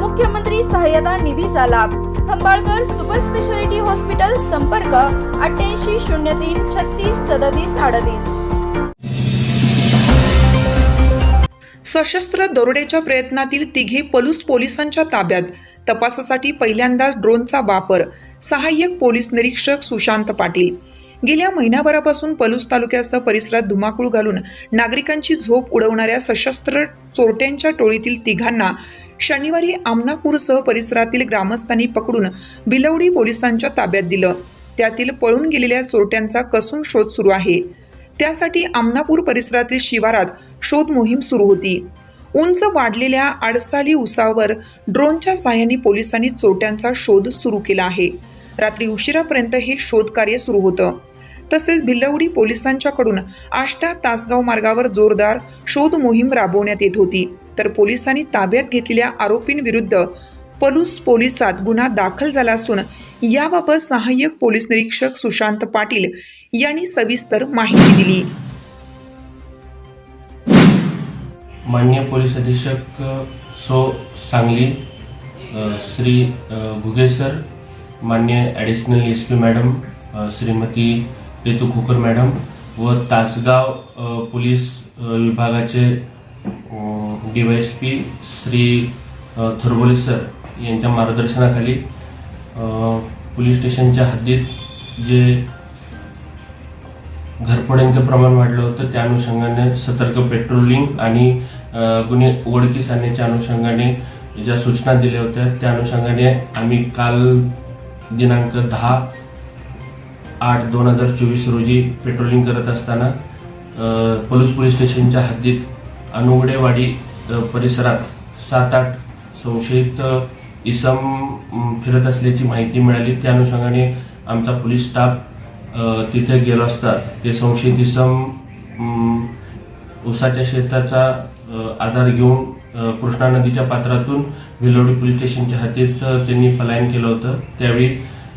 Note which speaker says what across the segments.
Speaker 1: मुख्यमंत्री सहाय्यता निधीचा लाभ. खंबाळकर सुपर स्पेशालिटी हॉस्पिटल संपर्क अठ्ठ्याऐंशी शून्य तीन छत्तीस सदतीस अडतीस.
Speaker 2: सशस्त्र दरोड्याच्या प्रयत्नातील तिघे पलूस पोलिसांच्या ताब्यात. तपासासाठी पहिल्यांदाच ड्रोनचा वापर. सहाय्यक पोलीस निरीक्षक सुशांत पाटील. गेल्या महिन्याभरापासून पलूस तालुक्यासह परिसरात धुमाकूळ घालून नागरिकांची झोप उडवणाऱ्या सशस्त्र चोरट्यांच्या टोळीतील तिघांना शनिवारी आमनापूरसह परिसरातील ग्रामस्थांनी पकडून भिलवडी पोलिसांच्या ताब्यात दिलं. त्यातील पळून गेलेल्या चोरट्यांचा कसून शोध सुरू आहे. त्यासाठी आमनापूर परिसरातील शिवारात शोध मोहीम सुरू होती. उंच वाढलेल्या आडसाली उसावर ड्रोनच्या साह्याने पोलिसांनी चोरट्यांचा शोध सुरू केला आहे. रात्री उशिरापर्यंत हे शोध कार्य सुरू होतं. तसेच भिल्लवडी पोलिसांच्याकडून आष्टा तासगाव मार्गावर जोरदार शोध मोहीम राबवण्यात येत होती. तर पोलिसांनी ताब्यात घेतलेल्या आरोपींविरुद्ध पलूस पोलिसात गुन्हा दाखल झाला असून याबाबत सहाय्यक पोलीस निरीक्षक सुशांत पाटील यांनी सविस्तर माहिती दिली.
Speaker 3: मान्य पोलीस अधीक्षक सो सांगली श्री अ, घुगे सर मान्य additional S P madam Shrimati Ritu Khokar madam व तासगाव पोलीस विभागाचे D Y S P Shri Tharbole sir यांच्या मार्गदर्शनाखाली पोलीस स्टेशनच्या हद्दीत जे घरफोड्यांचं प्रमाण वाढलं होतं त्या अनुषंगाने सतर्क पेट्रोलिंग आणि गुन्हे उघडकीस आणण्याच्या अनुषंगाने ज्या सूचना दिल्या होत्या त्या अनुषंगाने आम्ही काल दिनांक दहा आठ दोन हजार चोवीस रोजी पेट्रोलिंग करत असताना पलूस पोलीस स्टेशनच्या हद्दीत अनुगडेवाडी परिसरात सात आठ संशयित इसम फिरत असल्याची माहिती मिळाली. त्या अनुषंगाने आमचा पोलीस स्टाफ तिथे गेलो असता. ते संशयित इसम उसाच्या शेताचा आधार घेऊन कृष्णा नदीच्या पात्रातून भिलवडी पोलीस स्टेशनच्या हातीत त्यांनी पलायन केलं होतं. त्यावेळी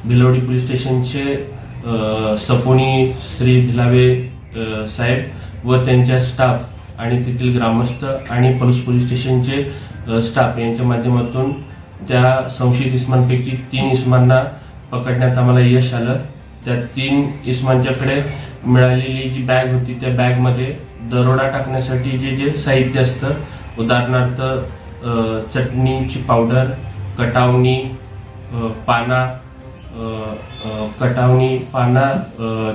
Speaker 3: भिलवडी पोलीस स्टेशनचे सपोनी श्री भिलावे साहेब व त्यांच्या स्टाफ आणि तेथील ग्रामस्थ आणि पलूस पोलीस स्टेशनचे स्टाफ यांच्या माध्यमातून त्या संशयित इस्मांपैकी तीन इस्मांना पकडण्यात आम्हाला यश आलं. त्या तीन इस्मांच्याकडे मिळालेली जी बॅग होती त्या बॅगमध्ये दरोडा टाकण्यासाठी जे जे साहित्य असतं उदाहरणार्थ चटणीची पावडर कटावणी पाना कटावणी पाना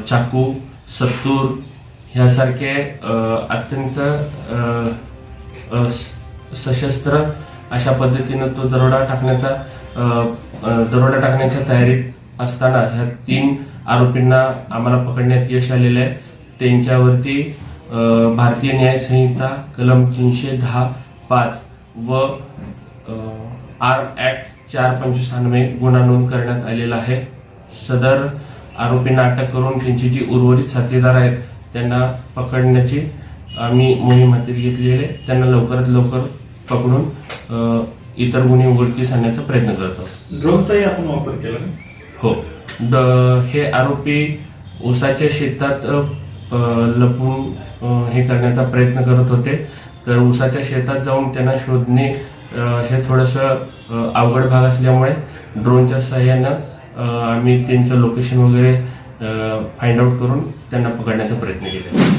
Speaker 3: चाकू सत्तूर ह्यासारखे अत्यंत सशस्त्र अशा पद्धतीनं तो दरोडा टाकण्याचा दरोडा टाकण्याच्या तयारीत असताना ह्या तीन आरोपींना आम्हाला पकडण्यात यश आलेलं आहे. त्यांच्यावरती भारतीय न्याय संहिता कलम तीनशे दहा पाच व आर्म ऍक्ट चार पंचवीसानवे गुन्हा नोंद करण्यात आलेला आहे. सदर आरोपींना अटक करून त्यांची जी उर्वरित साथीदार आहेत त्यांना पकडण्याची आम्ही मोहीम हाती घेतलेली आहे. त्यांना लवकरात लवकर पकडून इतर गुन्हे उघडकीस आणण्याचा प्रयत्न करत आहोत.
Speaker 4: ड्रोनचाही आपण वापर केला
Speaker 3: हो. द- हे आरोपी ऊसाच्या शेतात लपून हे करण्याचा प्रयत्न करत होते. तर ऊसाच्या शेतात जाऊन त्यांना शोधणे हे थोडंसं अवघड भाग असल्यामुळे ड्रोनच्या सहाय्यानं आम्ही त्यांचं लोकेशन वगैरे फाइंड आउट करून त्यांना पकडण्याचा प्रयत्न केला.